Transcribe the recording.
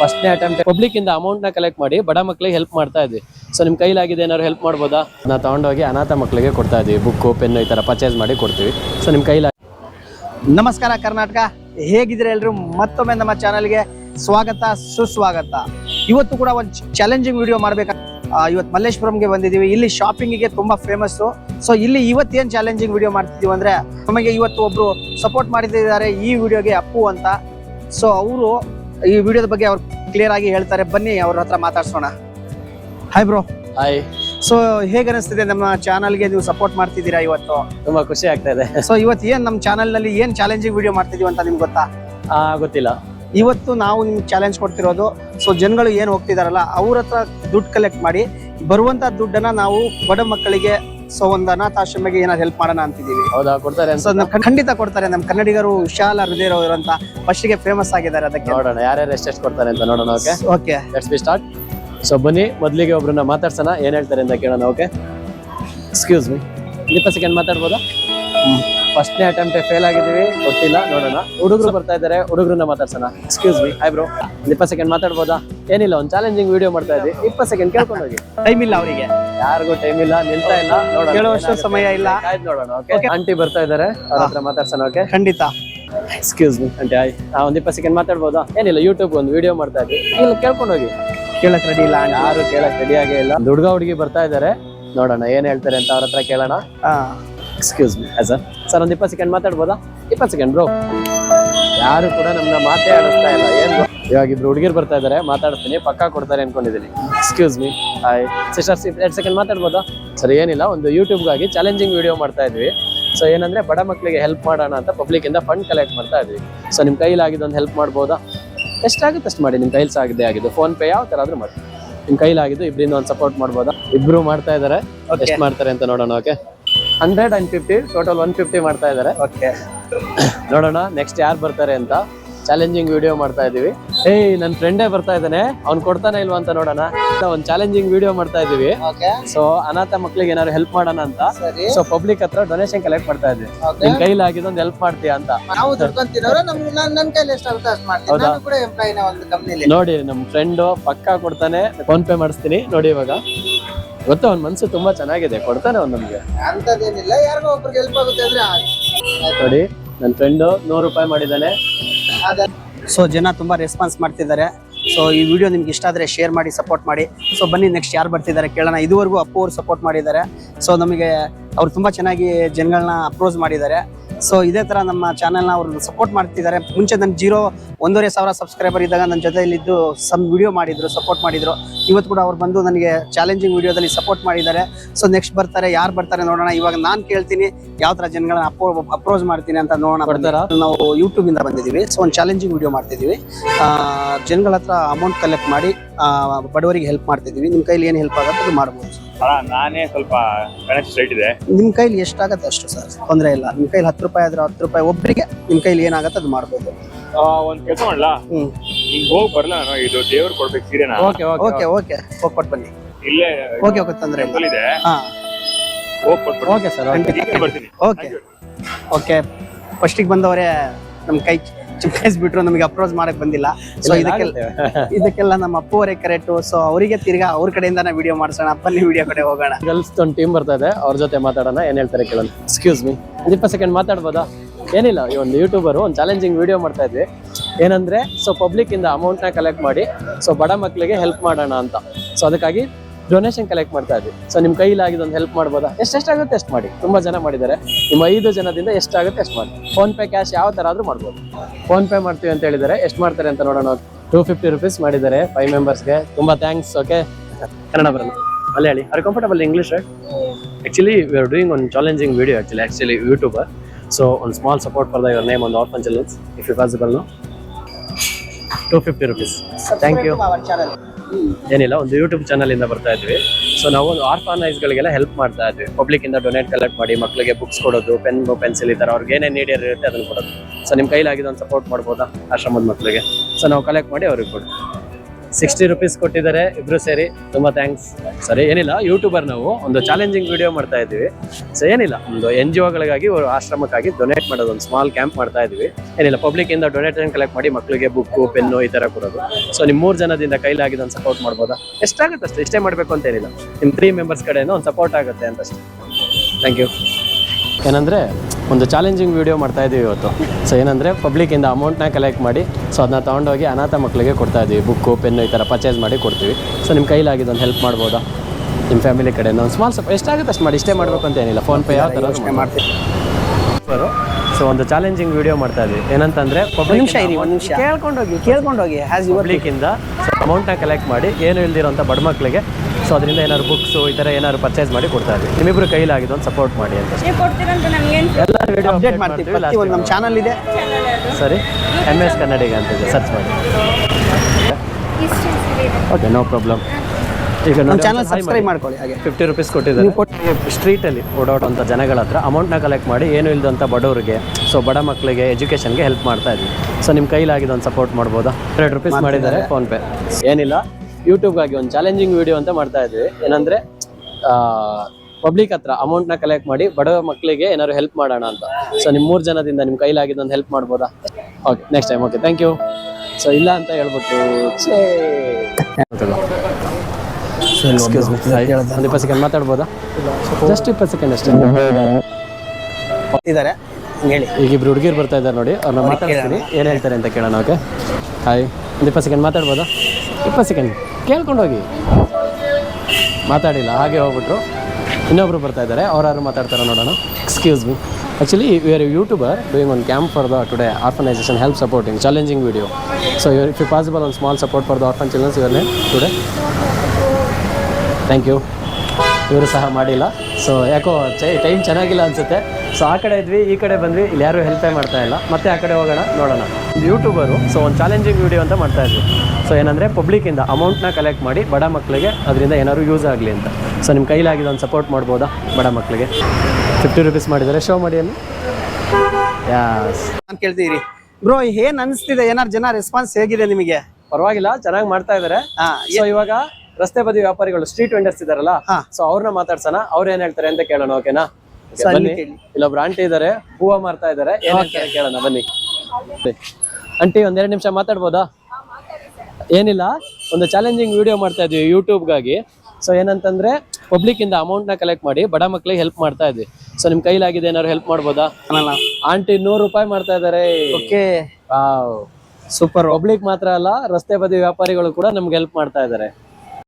ಫಸ್ಟ್ನೇ attempt public ಇಂದ ಅಮೌಂಟ್ನ ಕಲೆಕ್ಟ್ ಮಾಡಿ ಬಡ ಮಕ್ಕಳಿಗೆ ಹೆಲ್ಪ್ ಮಾಡ್ತಾ ಇದ್ವಿ. ಸೊ ನಿಮ್ ಕೈಲಾಗಿದೆ ಏನಾದ್ರು ಹೆಲ್ಪ್ ಮಾಡ್ಬೋದಾ? ನಾ ತಗೊಂಡೋಗಿ ಅನಾಥ ಮಕ್ಕಳಿಗೆ ಕೊಡ್ತಾ ಇದ್ವಿ. ಬುಕ್ ಪೆನ್ ಈ ತರ ಪರ್ಚೇಸ್ ಮಾಡಿ ಕೊಡ್ತೀವಿ. ಸೊ ನಿಮ್ ಕೈಲ ನಮಸ್ಕಾರ ಕರ್ನಾಟಕ. ಹೇಗಿದ್ರೆ ಎಲ್ರು? ಮತ್ತೊಮ್ಮೆ ನಮ್ಮ ಚಾನಲ್ಗೆ ಸ್ವಾಗತ, ಸುಸ್ವಾಗತ. ಇವತ್ತು ಕೂಡ ಒಂದು ಚಾಲೆಂಜಿಂಗ್ ವಿಡಿಯೋ ಮಾಡ್ಬೇಕು ಇವತ್ತು ಮಲ್ಲೇಶ್ವರಂಗೆ ಬಂದಿದ್ದೀವಿ. ಇಲ್ಲಿ ಶಾಪಿಂಗಿಗೆ ತುಂಬ ಫೇಮಸ್ಸು ಸೊ ಇಲ್ಲಿ ಇವತ್ತೇನ್ ಚಾಲೆಂಜಿಂಗ್ ವಿಡಿಯೋ ಮಾಡ್ತಿದ್ದೀವಿ ಅಂದರೆ, ನಮಗೆ ಇವತ್ತು ಒಬ್ಬರು ಸಪೋರ್ಟ್ ಮಾಡಿದ್ದಾರೆ ಈ ವಿಡಿಯೋಗೆ ಅಪ್ಪು ಅಂತ. ಸೊ ಅವರು ಈ ವಿಡಿಯೋದ ಬಗ್ಗೆ ಅವ್ರು ಕ್ಲಿಯರ್ ಆಗಿ ಹೇಳ್ತಾರೆ. ಬನ್ನಿ ಅವ್ರ ಹತ್ರ ಮಾತಾಡ್ಸೋಣ. ಹಾಯ್ ಬ್ರೋ ಹಾಯ್ ಸೊ ಹೇಗೆ ಅನಿಸ್ತಿದೆ ನಮ್ಮ ಚಾನಲ್ಗೆ ನೀವು ಸಪೋರ್ಟ್ ಮಾಡ್ತಿದ್ದೀರಾ ಇವತ್ತು? ತುಂಬಾ ಖುಷಿ ಆಗ್ತಾ ಇದೆ. ಸೊ ಇವತ್ತು ಏನು ನಮ್ಮ ಚಾನಲ್ನಲ್ಲಿ ನಲ್ಲಿ ಏನ್ ಚಾಲೆಂಜಿಂಗ್ ವಿಡಿಯೋ ಮಾಡ್ತಿದೀವಿ ಅಂತ ನಿಮ್ಗೆ ಗೊತ್ತಾ? ಆ, ಗೊತ್ತಿಲ್ಲ. ಇವತ್ತು ನಾವು ನಿಮ್ಗೆ ಚಾಲೆಂಜ್ ಕೊಡ್ತಿರೋದು ಸೊ ಜನಗಳು ಏನು ಹೋಗ್ತಿದಾರಲ್ಲ ಅವ್ರ ಹತ್ರ ದುಡ್ಡು ಕಲೆಕ್ಟ್ ಮಾಡಿ ಬರುವಂಥ ದುಡ್ಡನ್ನು ನಾವು ಬಡ ಮಕ್ಕಳಿಗೆ ಸೊ ಒಂದು ಅನಾಥಾಶ್ರಮಕ್ಕೆ ಏನಾದ್ರು ಹೆಲ್ಪ್ ಮಾಡೋಣ ಅಂತಿದ್ದೀವಿ. ಹೌದಾ? ಕೊಡ್ತಾರೆ ಸೊ ಅಂತ ಖಂಡಿತ ಕೊಡ್ತಾರೆ. ನಮ್ಮ ಕನ್ನಡಿಗರು ವಿಶಾಲ ಹೃದಯ ಇರೋರಂತ ಫಸ್ಟಿಗೆ ಫೇಮಸ್ ಆಗಿದ್ದಾರೆ ಅದಕ್ಕೆ. ನೋಡೋಣ ಯಾರ್ಯಾರು ಎಷ್ಟೆಷ್ಟು ಕೊಡ್ತಾರೆ ಅಂತ ನೋಡೋಣ okay okay let's be start so ಬನ್ನಿ ಮೊದಲಿಗೆ ಒಬ್ಬರನ್ನ ಮಾತಾಡ್ಸೋಣ. ಏನ್ ಹೇಳ್ತಾರೆ ಅಂತ ಕೇಳೋಣ ಓಕೆ ಎಕ್ಸ್ಕ್ಯೂಸ್ ಮಿ ಇಪ್ಪ ಸೆಕೆಂಡ್ ಮಾತಾಡ್ಬೋದಾ? ಫಸ್ಟ್ನೇ ಅಟೆಂಪ್ಟ್ ಫೇಲ್ ಆಗಿದ್ದೀವಿ. ಗೊತ್ತಿಲ್ಲ ನೋಡೋಣ. ಹುಡುಗರು ಬರ್ತಾ ಇದ್ದಾರೆ ಹುಡುಗರನ್ನ ಮಾತಾಡ್ಸೋಣ. ಎಕ್ಸ್ಕ್ಯೂಸ್ ಮಿ ಹಾಯ್ ಬ್ರೋ ಇಪ್ಪ ಸೆಕೆಂಡ್ ಮಾತಾಡ್ಬೋದಾ? ಏನಿಲ್ಲ ಒಂದು ಚಾಲೆಂಜಿಂಗ್ ವಿಡಿಯೋ ಮಾಡ್ತಾ ಇದ್ವಿ. ಇಪ್ಪತ್ತು ಸೆಕೆಂಡ್ ಕೇಳ್ಕೊಂಡು ಹೋಗಿ. ಟೈಮ್ ಇಲ್ಲ ಅವರಿಗೆ. ಯಾರಿಗೂ ಟೈಮ್ ಇಲ್ಲ ನಿಲ್ತಾ ಇಲ್ಲ. ನೋಡೋಣ ಕೇಳುವಷ್ಟು ಸಮಯ ಇಲ್ಲ. ಆಯ್ತು ನೋಡೋಣ ಓಕೆ ಆಂಟಿ ಬರ್ತಾ ಇದ್ದಾರೆ ಅವ್ರ ಹತ್ರ ಮಾತಾಡ್ಸೋಣ ಓಕೆ ಖಂಡಿತ. ಎಕ್ಸ್ಕ್ಯೂಸ್ ಮಿ ಆಂಟಿ ಆಯ್ ಒಂದ್ ಇಪ್ಪತ್ತು ಸೆಕೆಂಡ್ ಮಾತಾಡ್ಬೋದಾ? ಏನಿಲ್ಲ ಯೂಟ್ಯೂಬ್ ಒಂದು ವಿಡಿಯೋ ಮಾಡ್ತಾ ಇದ್ವಿ. ಇಲ್ಲ ಕೇಳ್ಕೊಂಡು ಹೋಗಿ. ಕೇಳಕ್ ರೆಡಿ ಇಲ್ಲ ಯಾರು ಕೇಳಕ್ ರೆಡಿ ಆಗೇ ಇಲ್ಲ. ದುಡ್ಗ ಹುಡುಗ ಬರ್ತಾ ಇದ್ದಾರೆ ನೋಡೋಣ ಏನ್ ಹೇಳ್ತಾರೆ ಅಂತ ಅವ್ರ ಹತ್ರ ಕೇಳೋಣ. ಎಕ್ಸ್ಕ್ಯೂಸ್ ಮಿ ಸರ್ ಸರ್ ಒಂದ್ ಇಪ್ಪತ್ತು ಸೆಕೆಂಡ್ ಮಾತಾಡ್ಬೋದಾ? ಇಪ್ಪತ್ತು ಸೆಕೆಂಡ್ ಬ್ರೋ ಯಾರು ಕೂಡ ನಮ್ನ ಮಾತೇ ಆಡಿಸ್ತಾ ಇಲ್ಲ. ಏನ್? ಇವಾಗ ಇಬ್ರು ಹುಡುಗಿರು ಬರ್ತಾ ಇದಾರೆ ಮಾತಾಡ್ತೀನಿ. ಪಕ್ಕಾ ಕೊಡ್ತಾರೆ ಅನ್ಕೊಂಡಿದ್ದೀನಿ ಎಕ್ಸ್ಕ್ಯೂಸ್ ಮಿ ಹಾಯ್ ಸಿಸ್ಟರ್ಸ್ ಎರಡು ಸೆಕೆಂಡ್ ಮಾತಾಡ್ಬೋದಾ? ಸರ್ ಏನಿಲ್ಲ. ಒಂದು ಯೂಟ್ಯೂಬ್ಗಾಗಿ ಚಾಲೆಂಜಿಂಗ್ ವಿಡಿಯೋ ಮಾಡ್ತಾ ಇದ್ವಿ. ಸೊ ಏನಂದ್ರೆ ಬಡ ಮಕ್ಕಳಿಗೆ ಹೆಲ್ಪ್ ಮಾಡೋಣ ಅಂತ ಪಬ್ಲಿಕ್ ಇಂದ ಫಂಡ್ ಕಲೆಕ್ಟ್ ಮಾಡ್ತಾ ಇದ್ವಿ. ಸೊ ನಿಮ್ ಕೈಲಾಗಿದ್ದು ಒಂದು ಹೆಲ್ಪ್ ಮಾಡ್ಬೋದಾ? ಎಷ್ಟಾಗುತ್ತೆ ಅಷ್ಟು ಮಾಡಿ. ನಿಮ್ ಕೈಲಿ ಸಾಗಿದೆ ಆಗಿದ್ದು. ಫೋನ್ ಪೇ ಯಾವ ತರ ಆದ್ರೂ ಮಾಡಿ. ನಿಮ್ ಕೈಲಾಗಿದ್ದು ಇಬ್ಬರಿಂದ ಒಂದು ಸಪೋರ್ಟ್ ಮಾಡ್ಬೋದಾ? ಇಬ್ರು ಮಾಡ್ತಾ ಇದಾರೆ. Okay. ಎಷ್ಟು ಮಾಡ್ತಾರೆ ಅಂತ ನೋಡೋಣ okay hundred and fifty total one fifty ಮಾಡ್ತಾ ಇದ್ದಾರೆ. ಓಕೆ. ನೋಡೋಣ ನೆಕ್ಸ್ಟ್ ಯಾರು ಬರ್ತಾರೆ ಅಂತ. ಚಾಲೆಂಜಿಂಗ್ ವಿಡಿಯೋ ಮಾಡ್ತಾ ಇದೀವಿ ಏಯ್ ನನ್ನ ಫ್ರೆಂಡೇ ಬರ್ತಾ ಇದ್ದಾನೆ. ಅವ್ನು ಕೊಡ್ತಾನೆ ಇಲ್ವಾ ಅಂತ ನೋಡೋಣ. ಒಂದು ಚಾಲೆಂಜಿಂಗ್ ವಿಡಿಯೋ ಮಾಡ್ತಾ ಇದೀವಿ ಸೊ ಅನಾಥ ಮಕ್ಳಿಗೆ ಏನಾದ್ರು ಹೆಲ್ಪ್ ಮಾಡೋಣ ಅಂತ. ಸೊ ಪಬ್ಲಿಕ್ ಹತ್ರ ಡೊನೇಷನ್ ಕಲೆಕ್ಟ್ ಮಾಡ್ತಾ ಇದ್ವಿ ನಿನ್ ಕೈಲಾಗಿದ್ದು ಒಂದು ಹೆಲ್ಪ್ ಮಾಡ್ತೀಯ ಅಂತ. ಕೈಲಿ ಹೌದಾ? ನೋಡಿ ನಮ್ ಫ್ರೆಂಡ್ ಪಕ್ಕಾ ಕೊಡ್ತಾನೆ. ಫೋನ್ ಪೇ ಮಾಡಿಸ್ತೀನಿ. ನೋಡಿ ಇವಾಗ. ಗೊತ್ತಾ ಅವ್ನ ಮನ್ಸು ತುಂಬಾ ಚೆನ್ನಾಗಿದೆ ಕೊಡ್ತಾನೆ ಅವ್ನು ನಮ್ಗೆ. ಅಂತದೇನಿಲ್ಲ ಯಾರಿಗೋ ಒಬ್ರಿಗೆ ಹೆಲ್ಪ್ ಆಗುತ್ತೆ ಅಂದ್ರೆ ನೋಡಿ ನನ್ನ ಫ್ರೆಂಡ್ ನೂರು ರೂಪಾಯಿ ಮಾಡಿದ್ದಾನೆ. ಸೊ ಜನ ತುಂಬಾ ರೆಸ್ಪಾನ್ಸ್ ಮಾಡ್ತಿದ್ದಾರೆ. ಸೊ ಈ ವಿಡಿಯೋ ನಿಮ್ಗೆ ಇಷ್ಟ ಆದ್ರೆ ಶೇರ್ ಮಾಡಿ ಸಪೋರ್ಟ್ ಮಾಡಿ. ಸೊ ಬನ್ನಿ ನೆಕ್ಸ್ಟ್ ಯಾರು ಬರ್ತಿದ್ದಾರೆ ಕೇಳೋಣ. ಇದುವರೆಗೂ ಅಪ್ಪು ಅವರು ಸಪೋರ್ಟ್ ಮಾಡಿದ್ದಾರೆ. ಸೊ ನಮಗೆ ಅವ್ರು ತುಂಬಾ ಚೆನ್ನಾಗಿ ಜನಗಳನ್ನ ಅಪ್ರೋಚ್ ಮಾಡಿದ್ದಾರೆ. ಸೊ ಇದೇ ತರ ನಮ್ಮ ಚಾನೆಲ್ನ ಅವ್ರನ್ನ ಸಪೋರ್ಟ್ ಮಾಡ್ತಿದ್ದಾರೆ. ಮುಂಚೆ ನನ್ನ ಜೀರೋ ಒಂದೂವರೆ ಸಾವಿರ ಸಬ್ಸ್ಕ್ರೈಬರ್ ಇದ್ದಾಗ ನನ್ನ ಜೊತೆಯಲ್ಲಿದ್ದು ಸಮ್ ವಿಡಿಯೋ ಮಾಡಿದ್ರು ಸಪೋರ್ಟ್ ಮಾಡಿದ್ರು. ಇವತ್ತು ಕೂಡ ಅವ್ರು ಬಂದು ನನಗೆ ಚಾಲೆಂಜಿಂಗ್ ವಿಡಿಯೋದಲ್ಲಿ ಸಪೋರ್ಟ್ ಮಾಡಿದ್ದಾರೆ. ಸೊ ನೆಕ್ಸ್ಟ್ ಬರ್ತಾರೆ ಯಾರು ಬರ್ತಾರೆ ನೋಡೋಣ. ಇವಾಗ ನಾನು ಕೇಳ್ತೀನಿ ಯಾವ ತರ ಜನಗಳನ್ನ ಅಪ್ರೋ ಅಪ್ರೋಚ್ ಮಾಡ್ತೀನಿ ಅಂತ ನೋಡೋಣ. ಬರ್ತಾರೆ? ನಾವು ಯೂಟ್ಯೂಬಿಂದ ಬಂದಿದ್ದೀವಿ. ಸೊ ಒಂದು ಚಾಲೆಂಜಿಂಗ್ ವಿಡಿಯೋ ಮಾಡ್ತಿದ್ದೀವಿ. ಜನಗಳ ಹತ್ರ ಅಮೌಂಟ್ ಕಲೆಕ್ಟ್ ಮಾಡಿ ಬಡವರಿಗೆ ಹೆಲ್ಪ್ ಮಾಡ್ತಿದ್ದೀವಿ. ನಿಮ್ಮ ಕೈಲಿ ಏನು ಹೆಲ್ಪ್ ಆಗುತ್ತೆ ಅದು ಮಾಡ್ಬೋದು. ಅಣ್ಣ ನಾನೇ ಸ್ವಲ್ಪ ಫೈನಾನ್ಸ್ ಸ್ಟ್ರೈಟ್ ಇದೆ. ನಿಮ್ಮ ಕೈಲಿ ಎಷ್ಟಾಗತ್ತೆ ಅಷ್ಟು ಸರ್? ತೊಂದರೆ ಇಲ್ಲ. ನಿಮ್ಮ ಕೈಲಿ ಹತ್ತು ರೂಪಾಯಿ ಆದ್ರೆ ಹತ್ತು ರೂಪಾಯಿ ಒಬ್ಬರಿಗೆ ನಿಮ್ಮ ಕೈಲಿ ಏನಾಗುತ್ತೆ ಅದು ಮಾಡ್ಬೋದು. ಆ, ಒಂದ್ ಕೆಲಸ ಮಾಡ್ಲಾ? ಹ್ಮ್. ಹಿಂಗ್ ಹೋಗ್ ಬರಲ್ಲ ನಾನು? ಇದು ದೇವ್ರು ಕೊಡ್ಬೇಕು ಸೀರೆನ ಓಕೆ ಓಕೆ ಓಕೆ ಓಕೆ. ಹೋಗಿ ಕೊಟ್ಟು ಬನ್ನಿ. ಇಲ್ಲೇ ಓಕೆ ಓಕೆ ತೊಂದರೆ ಇಲ್ಲ. ಇದೆ ಹಾ. ಹೋಗ್ ಓಕೆ ಸರ್ ಈಗ ಬರ್ತೀನಿ. ಓಕೆ. ಓಕೆ. ಫಸ್ಟಿಗೆ ಬಂದವರೇ ನಮ್ಮ ಕೈ ಚುಪ್ಪಿಸ್ಬಿಟ್ರು ನಮಗೆ ಅಪ್ರೋಚ್ ಮಾಡಕ್ ಬಂದಿಲ್ಲ. ಸೊ ಇದಕ್ಕೆಲ್ಲ ಇದಕ್ಕೆಲ್ಲ ನಮ್ಮ ಅಪ್ಪು ಅವರೇ ಕರೆಕ್ಟು. ಸೊ ಅವರಿಗೆ ತಿರ್ಗಾ ಅವ್ರ ಕಡೆಯಿಂದಾನೇ ವಿಡಿಯೋ ಮಾಡಿಸೋಣ. ಅಪ್ಪಲ್ಲಿ ವಿಡಿಯೋ ಕಡೆ ಹೋಗೋಣ. ಗರ್ಲ್ಸ್ ಒಂದು ಟೀಮ್ ಬರ್ತಾ ಇದೆ. ಅವ್ರ ಜೊತೆ ಮಾತಾಡೋಣ. ಏನ್ ಹೇಳ್ತಾರೆ ಕೇಳೋಣ. ಎಕ್ಸ್ಕ್ಯೂಸ್ ಮಿ ಒಂದು ಇಪ್ಪತ್ತು ಸೆಕೆಂಡ್ ಮಾತಾಡ್ಬೋದಾ? ಏನಿಲ್ಲ ಈ ಒಂದು ಯೂಟ್ಯೂಬರು ಒಂದು ಚಾಲೆಂಜಿಂಗ್ ವಿಡಿಯೋ ಮಾಡ್ತಾ ಇದ್ವಿ. ಏನಂದ್ರೆ ಸೊ ಪಬ್ಲಿಕ್ ಇಂದ ಅಮೌಂಟ್ನ ಕಲೆಕ್ಟ್ ಮಾಡಿ ಸೊ ಬಡ ಮಕ್ಕಳಿಗೆ ಹೆಲ್ಪ್ ಮಾಡೋಣ ಅಂತ. ಸೊ ಅದಕ್ಕಾಗಿ ಡೊನೇಷನ್ ಕಲೆಕ್ಟ್ ಮಾಡ್ತಾ ಇದ್ವಿ. ಸೊ ನಿಮ್ ಕೈಲಾಗಿ ಒಂದು ಹೆಲ್ಪ್ ಮಾಡ್ಬೋದಾ? ಎಷ್ಟೆಷ್ಟಾಗುತ್ತೆ ಎಷ್ಟು ಮಾಡಿ. ತುಂಬಾ ಜನ ಮಾಡಿದ್ದಾರೆ. ನಿಮ್ಮ ಐದು ಜನದಿಂದ ಎಷ್ಟಾಗುತ್ತೆ ಎಷ್ಟು ಮಾಡಿ. ಫೋನ್ ಪೇ ಕ್ಯಾಶ್ ಯಾವ ತರ ಆದ್ರೂ ಮಾಡ್ಬೋದು. ಫೋನ್ ಪೇ ಮಾಡ್ತೀವಿ ಅಂತ ಹೇಳಿದ್ದಾರೆ. ಎಷ್ಟು ಮಾಡ್ತಾರೆ ಅಂತ ನೋಡೋಣ. ಟೂ ಫಿಫ್ಟಿ ರುಪೀಸ್ ಮಾಡಿದ್ದಾರೆ ಫೈವ್ ಮೆಂಬರ್ಸ್ಗೆ ತುಂಬಾ ಥ್ಯಾಂಕ್ಸ್ ಓಕೆ ಕನ್ನಡ ಬರಲ್ಲ. ಅಲ್ಲೇ ಹೇಳಿ. Are comfortable English right actually we are doing ಒಂದು challenging video actually actually YouTuber so ಒಂದು small support for the your name ಒಂದು orphan childrens if you possible no two fifty rupees thank you ಏನಿಲ್ಲ, ಒಂದು YouTube channel ಇಂದ ಬರ್ತಾ ಇದ್ವಿ. So ನಾವು ಒಂದು ಆರ್ಫನೈಸ್ಗಳಿಗೆಲ್ಲ ಹೆಲ್ಪ್ ಮಾಡ್ತಾ ಇದ್ವಿ. ಪಬ್ಲಿಕ್ ಇಂದ ಡೊನೇಟ್ ಕಲೆಕ್ಟ್ ಮಾಡಿ ಮಕ್ಕಳಿಗೆ ಬುಕ್ಸ್ ಕೊಡೋದು ಪೆನ್ ಪೆನ್ಸಿಲ್ ಈ ತರ ಅವ್ರಿಗೆ ಏನೇನು ನೀಡ್ ಇರುತ್ತೆ ಅದನ್ನ ಕೊಡೋದು. ಸೊ ನಿಮ್ಮ ಕೈಲಾಗಿದ್ದು ಒಂದು ಸಪೋರ್ಟ್ ಮಾಡ್ಬೋದಾ? ಆಶ್ರಮದ ಮಕ್ಕಳಿಗೆ ಸೊ ನಾವು ಕಲೆಕ್ಟ್ ಮಾಡಿ ಅವ್ರಿಗೆ ಕೊಡು ಸಿಕ್ಸ್ಟಿ ರುಪೀಸ್ ಕೊಟ್ಟಿದ್ದಾರೆ ಇಬ್ರು ಸೇರಿ. ತುಂಬಾ ಥ್ಯಾಂಕ್ಸ್ ಸರಿ, ಏನಿಲ್ಲ ಯೂಟ್ಯೂಬರ್ ನಾವು. ಒಂದು ಚಾಲೆಂಜಿಂಗ್ ವಿಡಿಯೋ ಮಾಡ್ತಾ ಇದ್ದೀವಿ. ಸೊ ಏನಿಲ್ಲ, ಒಂದು ಎನ್ ಜಿ ಒಗಳಿಗಾಗಿ ಆಶ್ರಮಕ್ಕಾಗಿ ಡೊನೇಟ್ ಮಾಡೋದು, ಒಂದು ಸ್ಮಾಲ್ ಕ್ಯಾಂಪ್ ಮಾಡ್ತಾ ಇದೀವಿ ಏನಿಲ್ಲ ಪಬ್ಲಿಕ್ ಇಂದ ಡೊನೇಷನ್ ಕಲೆಕ್ಟ್ ಮಾಡಿ ಮಕ್ಕಳಿಗೆ ಬುಕ್ಕು ಪೆನ್ನು ಈ ತರ ಕೊಡೋದು. ಸೊ ನಿಮ್ಮ ಮೂರು ಜನದಿಂದ ಕೈಲಾಗಿದ್ದು ಒಂದು ಸಪೋರ್ಟ್ ಮಾಡ್ಬೋದಾ? ಎಷ್ಟಾಗುತ್ತೆ ಅಷ್ಟೇ ಇಷ್ಟೇ ಮಾಡಬೇಕು ಅಂತ ಏನಿಲ್ಲ. ನಿಮ್ಮ ತ್ರೀ ಮೆಂಬರ್ಸ್ ಕಡೆಯಿಂದ ಒಂದು ಸಪೋರ್ಟ್ ಆಗುತ್ತೆ ಅಂತ ಅಷ್ಟೇ ಥ್ಯಾಂಕ್ ಯು ಏನಂದ್ರೆ ಒಂದು ಚಾಲೆಂಜಿಂಗ್ ವೀಡಿಯೋ ಮಾಡ್ತಾ ಇದ್ದೀವಿ ಇವತ್ತು. ಸೊ ಏನಂದರೆ ಪಬ್ಲಿಕ್ ಇಂದ ಅಮೌಂಟ್ನ ಕಲೆಕ್ಟ್ ಮಾಡಿ ಸೊ ಅದನ್ನ ತೊಗೊಂಡೋಗಿ ಅನಾಥ ಮಕ್ಕಳಿಗೆ ಕೊಡ್ತಾ ಇದ್ದೀವಿ ಬುಕ್ಕು ಪೆನ್ನು ಈ ಥರ ಪರ್ಚೇಸ್ ಮಾಡಿ ಕೊಡ್ತೀವಿ. ಸೊ ನಿಮ್ಮ ಕೈಲಾಗಿದ್ದು ಒಂದು ಹೆಲ್ಪ್ ಮಾಡ್ಬೋದಾ? ನಿಮ್ಮ ಫ್ಯಾಮಿಲಿ ಕಡೆಯಿಂದ ಒಂದು ಸ್ಮಾಲ್ ಸ್ವಲ್ಪ ಎಷ್ಟಾಗುತ್ತೆ ಅಷ್ಟು ಮಾಡಿ ಇಷ್ಟೇ ಮಾಡಬೇಕು ಅಂತ ಏನಿಲ್ಲ. ಫೋನ್ ಪೇ ಯಾವ ಥರ ಮಾಡ್ತೀವಿ ಸೊ ಒಂದು ಚಾಲೆಂಜಿಂಗ್ ವಿಡಿಯೋ ಮಾಡ್ತಾ ಇದ್ವಿ. ಏನಂತಂದ್ರೆ ಒಂದ್ ನಿಮಿಷ ಇರಿ ಒಂದ್ ನಿಮಿಷ. ಕೇಳ್ಕೊಂಡೋಗಿ ಕೇಳ್ಕೊಂಡೋಗಿ ಹ್ಯಾಸ್ ಅಮೌಂಟ್ನ ಕಲೆಕ್ಟ್ ಮಾಡಿ ಏನು ಇಲ್ದಿರೋಂಥ ಬಡ ಮಕ್ಕಳಿಗೆ ಸೊ ಅದರಿಂದ ಏನಾದ್ರು ಬುಕ್ಸ್ ಈ ಥರ ಏನಾದ್ರು ಪರ್ಚೇಸ್ ಮಾಡಿ ಕೊಡ್ತಾ ಇದ್ದೀವಿ ನಿಮ್ಮಿಬ್ರು ಕೈಲಾಗಿದ್ದು ಒಂದು ಸಪೋರ್ಟ್ ಮಾಡಿ ಅಂತ. ನೀವು ಕೊಡ್ತೀರಂತ ನಮ್ಗೇನ್ ಎಲ್ಲ ವಿಡಿಯೋ ಅಪ್ಡೇಟ್ ಮಾಡ್ತೀವಿ. ಪ್ರತಿ ಒಂದು ನಮ್ಮ ಚಾನಲ್ ಇದೆ. ಚಾನಲ್ ಅದು. ಸರಿ ಎಂ ಎಸ್ ಕನ್ನಡಿಗ ಅಂತಿದೆ ಸರ್ಚ್ ಮಾಡಿ. ಓಕೆ ನೋ ಪ್ರಾಬ್ಲಮ್ ಈಗ ನಮ್ಮ ಚಾನಲ್ ಸಬ್ಸ್ಕ್ರೈಬ್ ಮಾಡ್ಕೊಳ್ಳಿ ಹಾಗೆ. ಫಿಫ್ಟಿ ರುಪೀಸ್ ಕೊಟ್ಟಿದ್ದಾರೆ. ಸ್ಟ್ರೀಟಲ್ಲಿ ಓಡಾಡುವಂಥ ಜನಗಳ ಹತ್ರ ಅಮೌಂಟ್ನ ಕಲೆಕ್ಟ್ ಮಾಡಿ ಏನು ಇಲ್ಲದಂಥ ಬಡವರಿಗೆ ಸೊ ಬಡ ಮಕ್ಕಳಿಗೆ ಎಜುಕೇಷನ್ಗೆ ಹೆಲ್ಪ್ ಮಾಡ್ತಾ ಇದ್ದೀವಿ. ಸೊ ನಿಮ್ಮ ಕೈಲಾಗಿದ್ದು ಒಂದು ಸಪೋರ್ಟ್ ಮಾಡ್ಬೋದಾ? ಹಂಡ್ರೆಡ್ ರುಪೀಸ್ ಮಾಡಿದ್ದಾರೆ ಫೋನ್ಪೇ ಏನಿಲ್ಲ. ಯೂಟ್ಯೂಬ್ಗಾಗಿ ಒಂದು ಚಾಲೆಂಜಿಂಗ್ ವಿಡಿಯೋ ಅಂತ ಮಾಡ್ತಾ ಇದ್ವಿ. ಏನಂದರೆ ಪಬ್ಲಿಕ್ ಹತ್ರ ಅಮೌಂಟ್ನ ಕಲೆಕ್ಟ್ ಮಾಡಿ ಬಡವ ಮಕ್ಕಳಿಗೆ ಏನಾದ್ರು ಹೆಲ್ಪ್ ಮಾಡೋಣ ಅಂತ. ಸೊ ನಿಮ್ಮ ಮೂರು ಜನದಿಂದ ನಿಮ್ಮ ಕೈಲಾಗಿದ್ದು ಒಂದು ಹೆಲ್ಪ್ ಮಾಡ್ಬೋದಾ? Okay next time okay thank you so ಇಲ್ಲ ಅಂತ ಹೇಳ್ಬಿಟ್ಟು. ಒಂದು ಇಪ್ಪತ್ತು ಸೆಕೆಂಡ್ ಮಾತಾಡ್ಬೋದಾ? ಜಸ್ಟ್ ಇಪ್ಪತ್ತು ಸೆಕೆಂಡ್ ಅಷ್ಟೇ. ಇದ್ದಾರೆ ಹೇಳಿ. ಈಗ ಇಬ್ರು ಹುಡುಗಿರು ಬರ್ತಾ ಇದ್ದಾರೆ ನೋಡಿ ಅವ್ರನ್ನ ಮಾತಾಡ್ತೀನಿ ಏನು ಹೇಳ್ತಾರೆ ಅಂತ ಕೇಳೋಣ ಓಕೆ ಹಾಯ್ ಒಂದು ಇಪ್ಪತ್ತು ಸೆಕೆಂಡ್ ಮಾತಾಡ್ಬೋದಾ? ಇಪ್ಪತ್ತು ಸೆಕೆಂಡ್ ಕೇಳ್ಕೊಂಡು ಹೋಗಿ ಮಾತಾಡಿಲ್ಲ, ಹಾಗೆ ಹೋಗ್ಬಿಟ್ರು. ಇನ್ನೊಬ್ರು ಬರ್ತಾ ಇದ್ದಾರೆ ಅವ್ರು ಮಾತಾಡ್ತಾರೆ ನೋಡೋಣ. Excuse me actually we are YouTuber doing one camp for the today organisation help supporting challenging video so you if you possible ಒಂದು small support for the orphan childrens ever name today thank you ಇವರು ಸಹ ಮಾಡಿಲ್ಲ. So ಯಾಕೋ time ಚೆನ್ನಾಗಿಲ್ಲ ಅನ್ಸುತ್ತೆ. So ಆ ಕಡೆ ಇದ್ವಿ ಈ ಕಡೆ ಬಂದ್ವಿ ಇಲ್ಲಿ ಯಾರು ಹೆಲ್ಪ್ ಮಾಡ್ತಾ ಇಲ್ಲ. ಮತ್ತೆ ಆ ಕಡೆ ಹೋಗೋಣ ನೋಡೋಣ. ಯೂಟ್ಯೂಬರು ಸೊ ಒಂದು ಚಾಲೆಂಜಿಂಗ್ ವಿಡಿಯೋ ಅಂತ ಮಾಡ್ತಾ ಇದ್ವಿ. ಸೊ ಏನಂದರೆ ಪಬ್ಲಿಕ್ಕಿಂದ ಅಮೌಂಟ್ನ ಕಲೆಕ್ಟ್ ಮಾಡಿ ಬಡ ಮಕ್ಕಳಿಗೆ ಅದರಿಂದ ಏನಾದ್ರು ಯೂಸ್ ಆಗಲಿ ಅಂತ. ಸೊ ನಿಮ್ಮ ಕೈಲಾಗಿದ್ದು ಒಂದು ಸಪೋರ್ಟ್ ಮಾಡ್ಬೋದಾ ಬಡ ಮಕ್ಕಳಿಗೆ ಫಿಫ್ಟಿ ರುಪೀಸ್ ಮಾಡಿದ್ದಾರೆ ಶೋ ಮಾಡಿ ಅಲ್ಲಿ. ಯಾಸ್ ಕೇಳ್ತೀರಿ ಬ್ರೋ ಏನ್ ಅನಿಸ್ತಿದೆ? ಏನಾರು ಜನ ರೆಸ್ಪಾನ್ಸ್ ಹೇಗಿದೆ ನಿಮಗೆ? ಪರವಾಗಿಲ್ಲ ಚೆನ್ನಾಗಿ ಮಾಡ್ತಾ ಇದ್ದಾರೆ ಹಾ ಸೊ ಇವಾಗ ರಸ್ತೆ ಬದಿ ವ್ಯಾಪಾರಿಗಳು ಸ್ಟ್ರೀಟ್ ವೆಂಡರ್ಸ್ ಇದಾರಲ್ಲ. ಸೊ ಅವ್ರನ್ನ ಮಾತಾಡ್ಸೋಣ ಅವ್ರು ಏನ್ ಹೇಳ್ತಾರೆ ಅಂತ ಕೇಳೋಣ ಓಕೆನಾ ಬನ್ನಿ. ಇಲ್ಲೊಬ್ರು ಆಂಟಿ ಇದಾರೆ. ಹೂವ ಮಾರ್ತಾ ಇದಾರೆ. ಕೇಳೋಣ ಬನ್ನಿ. ಆಂಟಿ ಒಂದೆರಡು ನಿಮಿಷ ಮಾತಾಡ್ಬೋದಾ? ಏನಿಲ್ಲ ಒಂದು ಚಾಲೆಂಜಿಂಗ್ ವಿಡಿಯೋ ಮಾಡ್ತಾ ಇದ್ವಿ ಯೂಟ್ಯೂಬ್ಗಾಗಿ ಸೊ ಏನಂತಂದ್ರೆ ಪಬ್ಲಿಕ್ ಇಂದ ಅಮೌಂಟ್ನ ಕಲೆಕ್ಟ್ ಮಾಡಿ ಬಡ ಮಕ್ಳಿಗೆ ಹೆಲ್ಪ್ ಮಾಡ್ತಾ ಇದ್ವಿ. ಸೊ ನಿಮ್ ಕೈಲಾಗಿದೆ ಏನಾದ್ರು ಹೆಲ್ಪ್ ಮಾಡ್ಬೋದಾ? ಆಂಟಿ ನೂರು ರೂಪಾಯಿ ಮಾಡ್ತಾ ಇದಾರೆ. ಸೂಪರ್ ಪಬ್ಲಿಕ್ ಮಾತ್ರ ಅಲ್ಲ ರಸ್ತೆ ಬದಿ ವ್ಯಾಪಾರಿಗಳು ಕೂಡ ನಮ್ಗೆ ಹೆಲ್ಪ್ ಮಾಡ್ತಾ ಇದ್ದಾರೆ